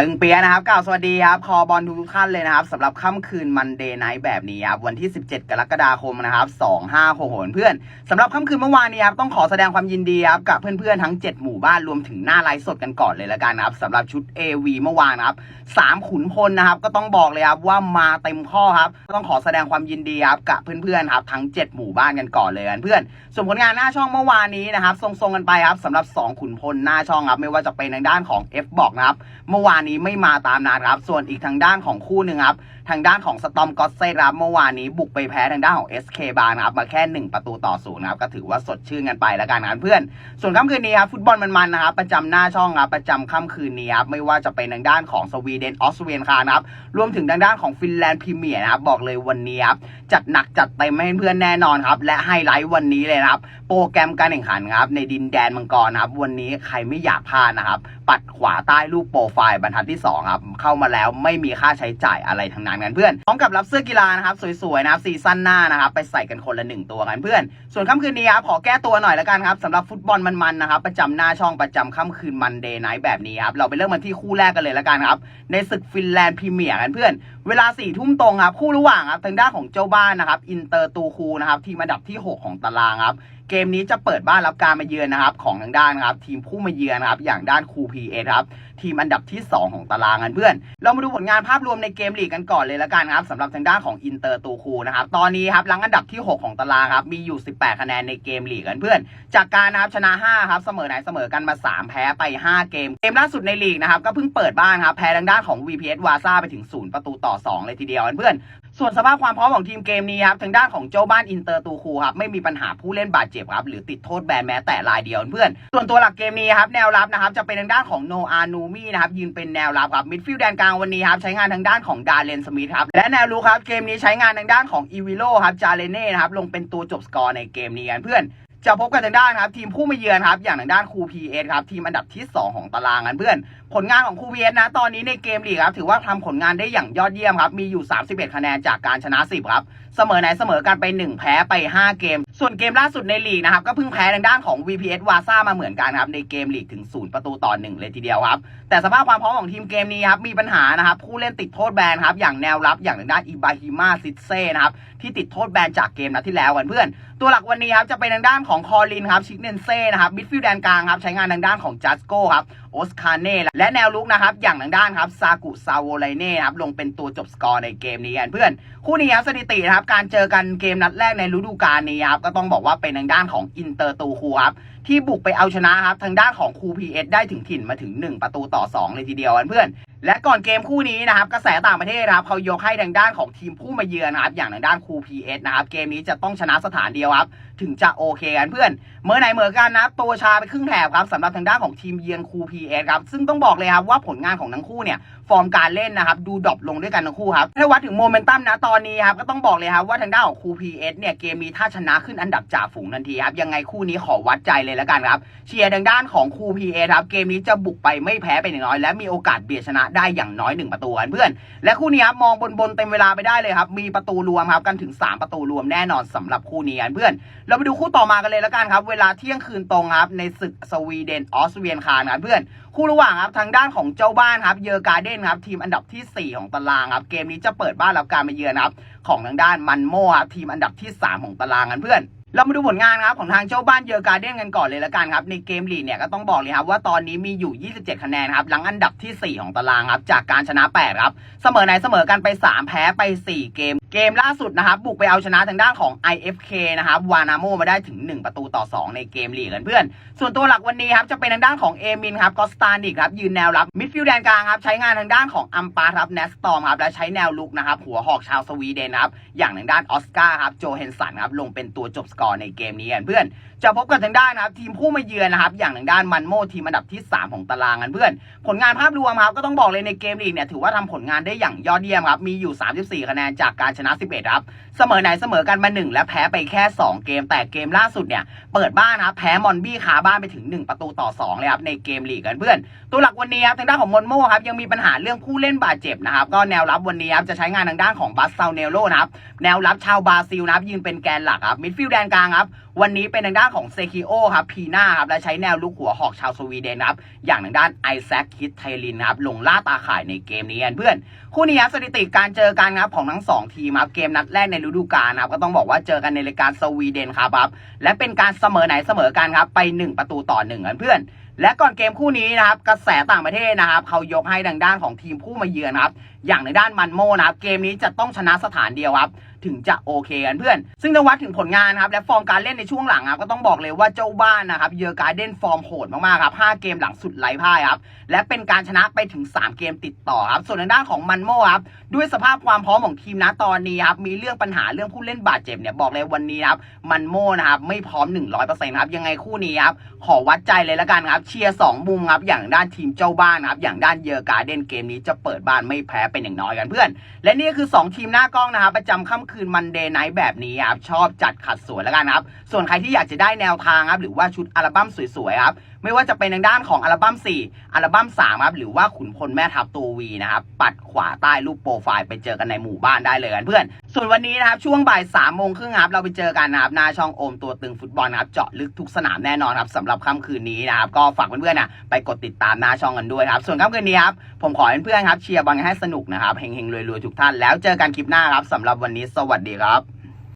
ตึงเปียนะครับกล่าวสวัสดีครับคอบอลทุกท่านเลยนะครับสำหรับค่ำคืนมันเดย์ไนท์แบบนี้ครับวันที่ 17 กรกฎาคมนะครับ25โหนเพื่อนสำหรับค่ำคืนเมื่อวานนี้ครับต้องขอแสดงความยินดีครับกับเพื่อนๆทั้ง 7 หมู่บ้านรวมถึงหน้าไลฟ์สดกันก่อนเลยละกันนะครับสำหรับชุด AV เมื่อวานนะครับสามขุนพลนะครับก็ต้องบอกเลยครับว่ามาเต็มข้อครับต้องขอแสดงความยินดีครับกับเพื่อนๆครับทั้ง 7 หมู่บ้านกันก่อนเลยเพื่อนส่วนผลงานหน้าช่องเมื่อวานนี้นะครับทรงๆกันไปครับสำหรับ 2 ขุนพลหน้าช่องครับไม่ว่าจะเป็นทางด้านของ F บอกนะครับเมื่อวานนี้ไม่มาตามนัดครับ ส่วนอีกทางด้านของคู่หนึ่งครับ ทางด้านของสตอมก็อตเซครับเมื่อวานนี้บุกไปแพ้ทางด้านของ SK บาร์นะครับมาแค่ 1 ประตูต่อศูนย์นะครับก็ถือว่าสดชื่นกันไปแล้วกันนะครับเพื่อน ส่วนค่ำคืนนี้ครับฟุตบอลมันๆนะครับประจำหน้าช่องครับประจำค่ำคืนนี้ครับไม่ว่าจะเป็นทางด้านของสวีเดนออสเตรียนคานะครับรวมถึงทางด้านของฟินแลนด์พรีเมียร์นะครับบอกเลยวันนี้ครับจัดหนักจัดเต็มให้เพื่อนแน่นอนครับและไฮไลท์วันนี้เลยนะครับโปรแกรมการแข่งขันครับในดินแดนมังกรนะครับวันนี้ใครไม่อยากพลาดนะครับปัดขวาใต้รูปโปรไฟล์บรรทัดที่2ครับเข้ามาแล้วไม่มีค่าใช้จ่ายอะไรทั้งนั้นกันเพื่อนพร้อมกับรับเสื้อกีฬานะครับสวยๆนะครับซีซั่นหน้านะครับไปใส่กันคนละหนึ่งตัวกันเพื่อน ส่วนค่ำคืนนี้ครับขอแก้ตัวหน่อยละกันครับสำหรับฟุตบอลมันๆนะครับประจำหน้าช่องประจำค่ำคืนมันเดย์ไนท์แบบนี้ครับเราไปเริ่มกันที่คู่แรกกันเลยละกันครับในศึกฟินแลนด์พรีเมียร์กันเพื่อน เวลาสี่ทุ่มตรงครับคู่ระหว่างครับทางด้านของเจ้าบ้านนะครับอินเตอร์ตูคูนะครับทีมอันดับที่ 6 ของตารางครับ เกมนี้จะเปิดบ้านรับการมาเยือนนะครับของทางด้านนะครับทีมผู้มาเยือนนะครับอย่างด้านคูพีเอครับทีมอันดับที่ 2 ของตารางกันเพื่อน เรามาดูผลงานภาพรวมในเกมลีกกันก่อนเลยละกันครับสำหรับทางด้านของอินเตอร์ตูคูนะครับตอนนี้ครับหลังอันดับที่ 6 ของตารางครับมีอยู่ 18 คะแนนในเกมลีกกันเพื่อน จากการนะครับชนะ 5 ครับเสมอไหนเสมอกันมา 3 แพ้ไป 5 เกม เกมล่าสุดในลีกนะครับก็เพิ่งเปิดบ้านครับแพ้ทางด้านของ VPS วาซ่าไปถึง 0 ประตูต่อ 2 เลยทีเดียวกันเพื่อน ส่วนสภาพความพร้อมของทีมเกมนี้ครับทางด้านของเจ้าบ้านอินเตอร์ตูคูครับไม่มีปัญหาผู้เล่นบาดเจ็บครับหรือติดโทษแบนแม้แต่รายเดียวเพื่อน ส่วนตัวหลักเกมนี้ครับแนวรับนะครับจะเป็นทางด้านของโนอานูมี่นะครับยืนเป็นแนวรับครับมิดฟิลด์แดนกลางวันนี้ครับใช้งานทางด้านของดาร์เลนสมิธครับและแนวรุกครับเกมนี้ใช้งานทางด้านของอีวิโลครับจาเลเน่นะครับลงเป็นตัวจบสกอร์ในเกมนี้กันเพื่อน จะพบกันทางด้านครับทีมผู้มาเยือนครับอย่างทางด้านคูพีเอสครับทีมอันดับที่ 2 ของตารางกันเพื่อน ผลงานของคูพีเอสนะตอนนี้ในเกมลีกครับถือว่าทำผลงานได้อย่างยอดเยี่ยมครับมีอยู่ 31 คะแนนจากการชนะ 10 ครับ เสมอไหนเสมอกันไป 1 แพ้ไป 5 เกม ส่วนเกมล่าสุดในลีกนะครับก็เพิ่งแพ้ทางด้านของ VPS วาซ่ามาเหมือนกันครับในเกมลีกถึง 0 ประตูต่อ 1 เลยทีเดียวครับแต่สภาพความพร้อมของทีมเกมนี้ครับมีปัญหานะครับผู้เล่นติดโทษแบนครับอย่างแนวรับอย่างทางด้านอิบาฮิมาซิเซ่นะครับที่ติดโทษแบนจากเกมนัดที่แล้วกันเพื่อน ตัวหลักวันนี้ครับจะเป็นทางด้านของของคอลินครับชิกเนนเซ่นะครับมิดฟิลด์แดนกลางครับใช้งานทางด้านของจัสโก้ครับ อสคาเน่และแนวลุกนะครับ อย่างทางด้านครับซากุซาโวไลเน่ครับลงเป็นตัวจบสกอร์ในเกมนี้กันเพื่อน คู่นี้ครับสถิตินะครับ การเจอกันเกมนัดแรกในฤดูกาลนี้ครับก็ต้องบอกว่าเป็นทางด้านของอินเตอร์ตูคูครับที่บุกไปเอาชนะครับทางด้านของคูพีเอสได้ถึงถิ่นมาถึง 1 ประตูต่อ 2 เลยทีเดียวกันเพื่อน และก่อนเกมคู่นี้นะครับกระแสต่างประเทศนะครับเขายกให้ทางด้านของทีมผู้มาเยือนนะครับอย่างทางด้านคูพีเอสนะครับเกมนี้จะต้องชนะสถานเดียวครับถึงจะโอเคกันเพื่อน เมื่อไหนเหมือนกันนะตัวชาไปครึ่งแถบครับสำหรับทางด้านของทีมเยือนคูพีเอสครับซึ่งต้องบอกเลยครับว่าผลงานของทั้งคู่เนี่ยฟอร์มการเล่นนะครับดูดรอปลงด้วยกันทั้งคู่ครับถ้าวัดถึงโมเมนตัมนะตอนนี้ครับก็ต้องบอกเลยครับว่าทางด้านของคูพีเอเนี่ยเกมนี้ถ้าชนะขึ้นอันดับจ่าฝูงทันทีครับยังไงคู่นี้ขอวัดใจเลยแล้วกันครับเชียร์ทางด้านของคูพีเอครับเกมนี้จะบุกไปไม่แพ้ไปหนึ่งน้อย และมีโอกาสเบียดชนะได้อย่างน้อยหนึ่งประตูกันเพื่อนและคู่นี้ครับมองบนบนเต็มเวลาไปได้เลยครับมีประตูรวมครับกันถึง 3 ประตูรวมแน่นอนสำหรับคู่นี้กันเพื่อน เราไปดูคู่ต่อมากันเลยแล้วกันครับเวลาเที่ยงคืนตรงครับในศึกสวีเดนออสเตรียนคานครับเพื่อนคู่ระหว่างครับทางด้านของเจ้าบ้านครับเยอการ์เดนครับทีมอันดับทีสี่ 4 ของตารางครับเกมนี้จะเปิดบ้านรับการมาเยือนครับของทางด้านมันโมครับทีมอันดับที่ 3 ของตารางกันเพื่อนเรามาดูผลงานครับของทางเจ้าบ้านเยอการ์เดนกันก่อนเลยละกันครับในเกมลีกเนี่ยก็ต้องบอกเลยครับว่าตอนนี้มีอยู่ 27 คะแนนครับหลังอันดับทีสี่4 ของตารางครับจากการชนะ 8 ครับ เสมอไหนเสมอกันไป 3 แพ้ไป 4 เกม เกมล่าสุดนะครับบุกไปเอาชนะทางด้านของ IFK นะครับวานาโมมาได้ถึง 1 ประตูต่อ 2 ในเกมลีกกันเพื่อน ส่วนตัวหลักวันนี้ครับจะเป็นทางด้านของเอมินครับกอสตานิกครับยืนแนวรับมิดฟิลด์แดนกลางครับใช้งานทางด้านของอัมปาครับเนสตอมครับและใช้แนวลุกนะครับหัวหอกชาวสวีเดนครับอย่างทางด้านออสการ์ครับโจเฮนสันครับลงเป็นตัวจบสกอร์ในเกมนี้กันเพื่อน จะพบกับทางด้านนะครับทีมผู้มาเยือนนะครับอย่างทางด้านมันโมทีมอันดับที่ 3 ของตารางกันเพื่อน ผลงานภาพรวมครับก็ต้องบอกเลยในเกมลีกเนี่ยถือว่าทำผลงานได้อย่างยอดเยี่ยมครับมีอยู่ 34 คะแนนจากการชนะ11ครับเสมอไหนเสมอกันมา 1 และแพ้ไปแค่ 2 เกม แต่เกมล่าสุดเนี่ยเปิดบ้านนะแพ้มอนบี้คาบ้านไปถึง 1 ประตูต่อ 2 เลยครับในเกมลีกกันเพื่อน ตัวหลักวันนี้ครับทางด้านของมอนโมครับยังมีปัญหาเรื่องผู้เล่นบาดเจ็บนะครับก็แนวรับวันนี้ครับจะใช้งานทางด้านของบัสเซาเนโลนะครับแนวรับชาวบราซิลนะครับยืนเป็นแกนหลักครับมิดฟิลด์แดนกลางครับ วันนี้เป็นทางด้านของเซคิโอครับพีนาครับและใช้แนวลุกหัวหอกชาวสวีเดนครับอย่างทางด้านไอแซคคิดไทลินครับลงล่าตาข่ายในเกมนี้เพื่อนคู่นี้ครับสถิติการเจอกันครับของทั้งสองทีมครับเกมนัดแรกในฤดูกาลครับก็ต้องบอกว่าเจอกันในรายการสวีเดนครับครับและเป็นการเสมอไหนเสมอกันครับไป 1 ประตูต่อหนึ่งเพื่อนและก่อนเกมคู่นี้นะครับกระแสต่างประเทศนะครับเขายกให้ทางด้านของทีมผู้มาเยือนครับ อย่างในด้านมันโมนะครับเกมนี้จะต้องชนะสถานเดียวครับถึงจะโอเคกันเพื่อน ซึ่งถ้าวัดถึงผลงานครับและฟอร์มการเล่นในช่วงหลังครับก็ต้องบอกเลยว่าเจ้าบ้านนะครับเยอการ์เด้นฟอร์มโหดมากๆครับ5เกมหลังสุดไร้พ่ายครับและเป็นการชนะไปถึง 3 เกมติดต่อครับส่วนทางด้านของมันโมครับด้วยสภาพความพร้อมของทีมนะตอนนี้ครับมีเรื่องปัญหาเรื่องผู้เล่นบาดเจ็บเนี่ยบอกเลยวันนี้ครับมันโมนะครับไม่พร้อม 100%ครับยังไงคู่นี้ครับขอวัดใจเลยละกันครับเชียร์สองมุมครับอย่างด้านทีมเจ้าบ้านครับอย่างด้านเยอการ์เด้นเกมนี้จะเปิดบ้านไม่แพ้เป็นอย่างน้อยกันเพื่อน และนี่ก็คือ 2 ทีมหน้ากล้องนะครับ ประจำค่ำคืนมันเดย์ไนท์แบบนี้ครับชอบจัดขัดสวยแล้วกันครับ ส่วนใครที่อยากจะได้แนวทางครับหรือว่าชุดอัลบั้มสวยๆครับ ไม่ว่าจะเป็นทางด้านของอัลบั้ม 4 อัลบั้ม3ครับหรือว่าขุนพลแม่ทัพตัววีนะครับปัดขวาใต้รูปโปรไฟล์ไปเจอกันในหมู่บ้านได้เลยกันเพื่อน ส่วนวันนี้นะครับช่วงบ่าย3ามโมงครึ่งครับเราไปเจอกันนะครับหน้าช่องโอมตัวตึงฟุตบอลนะครับเจาะลึกทุกสนามแน่นอนครับสำหรับค่ำคืนนี้นะครับก็ฝากเพื่อนๆนะไปกดติดตามหน้าช่องกันด้วยครับส่วนค่ำคืนนี้ครับผมขอให้เพื่อนๆครับเชียร์บอลให้สนุกนะครับเฮงๆรวยๆทุกท่านแล้วเจอกันคลิปหน้าครับสำหรับวันนี้สวัสดีครับ